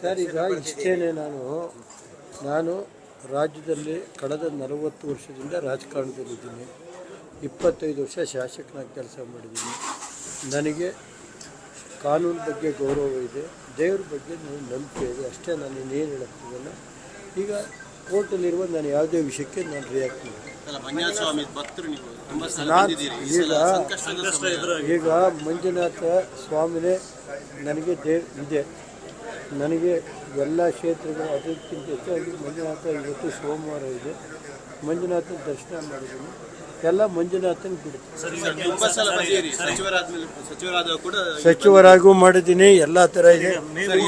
Sir ಈಗ ಇಷ್ಟೇನೆ ನಾನು ನಾನು ರಾಜ್ಯದಲ್ಲಿ ಕಳೆದ ನಲವತ್ತು ವರ್ಷದಿಂದ ರಾಜಕಾರಣದಲ್ಲಿದ್ದೀನಿ ಇಪ್ಪತ್ತೈದು ವರ್ಷ ಶಾಸಕನಾಗಿ ಕೆಲಸ ಮಾಡಿದ್ದೀನಿ. ನನಗೆ ಕಾನೂನು ಬಗ್ಗೆ ಗೌರವ ಇದೆ. ದೇವ್ರ ಬಗ್ಗೆ ನನಗೆ ನಂಬಿಕೆ ಇದೆ. ಅಷ್ಟೇ ನಾನು ಇನ್ನೇನು ಹೇಳಕ್ತಿದ್ದಲ್ಲ ಈಗ ಕೋರ್ಟಲ್ಲಿರುವ ನಾನು ಯಾವುದೇ ವಿಷಯಕ್ಕೆ ನಾನು ರಿಯಾಕ್ಟ್ ಮಾಡಿ ಈಗ. ಈಗ ಮಂಜುನಾಥ ಸ್ವಾಮಿನೇ ನನಗೆ ದೇವ್ ಇದೆ. ನನಗೆ ಎಲ್ಲ ಕ್ಷೇತ್ರಗಳು ಅದಕ್ಕಿಂತ ಹೆಚ್ಚಾಗಿ ಮಂಜುನಾಥ ಇವತ್ತು ಸೋಮವಾರ ಇದೆ. ಮಂಜುನಾಥನ ದರ್ಶನ ಮಾಡಿದ್ದೀನಿ. ಎಲ್ಲ ಮಂಜುನಾಥನ ಬಿಡುತ್ತೆ ಸರ್, ತುಂಬಾ ಸಲ ಬಂದಿದ್ದೀರಿ. ಸಚಿವರಾದ್ಮೇಲೆ ಸಚಿವರಾದ ಕೂಡ ಸಚಿವರಾಗೂ ಮಾಡಿದ್ದೀನಿ. ಎಲ್ಲ ಥರ ಇದೆ.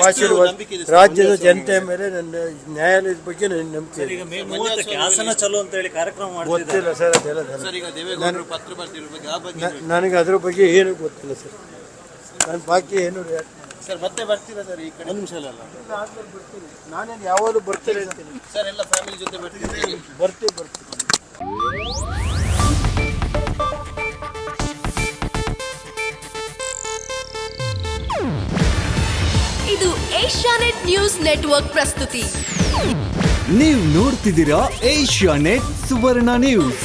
ಆಶೀರ್ವಾದ ರಾಜ್ಯದ ಜನತೆ ಮೇಲೆ ನನ್ನ ನ್ಯಾಯಾಲಯದ ಬಗ್ಗೆ ನನ್ನ ನಂಬಿಕೆ ಇದೆ ಈಗ ಮೇ ಮೂವತ್ತಕ್ಕೆ ಹಾಸನ ಚಲೋ ಅಂತ ಹೇಳಿ ಕಾರ್ಯಕ್ರಮ ಮಾಡ್ತಿದ್ದಾರೆ. ಗೊತ್ತಿಲ್ಲ ಸರ್ ಅದೆಲ್ಲ ನನಗೆ. ಸರ್ ಈಗ ದೇವೇಗೌಡರು ಪತ್ರ ಬರ್ತಿರೋ ಬಗ್ಗೆ ಆ ಬಗ್ಗೆ ನನಗೆ ಅದ್ರ ಬಗ್ಗೆ ಏನು ಗೊತ್ತಿಲ್ಲ ಸರ್. ನಾನು ಬಾಕಿ ಏನು ಸರ್ ಮತ್ತೆ ಬರ್ತೀರಾ ಸರ್ ಈ ಕಡೆ? ಒಂದು ನಿಮಿಷ ಅಲ್ಲ ಆದ್ಮೇಲೆ ಬರ್ತೀನಿ. ನಾನೇನು ಯಾವಾಗಲೂ ಬರ್ತೀನಿ ಅಂತೀನಿ ಸರ್ ಎಲ್ಲ ಫ್ಯಾಮಿಲಿ ಜೊತೆ ಬರ್ತೀನಿ ಬರ್ತೀವಿ ಬರ್ತೀನಿ ಇದು ಏಷ್ಯಾನೆಟ್ ನ್ಯೂಸ್ ನೆಟ್ವರ್ಕ್ ಪ್ರಸ್ತುತಿ. ನೀವು ನೋಡ್ತಿದ್ದೀರಾ ಏಷ್ಯಾ ನೆಟ್ ಸುವರ್ಣ ನ್ಯೂಸ್.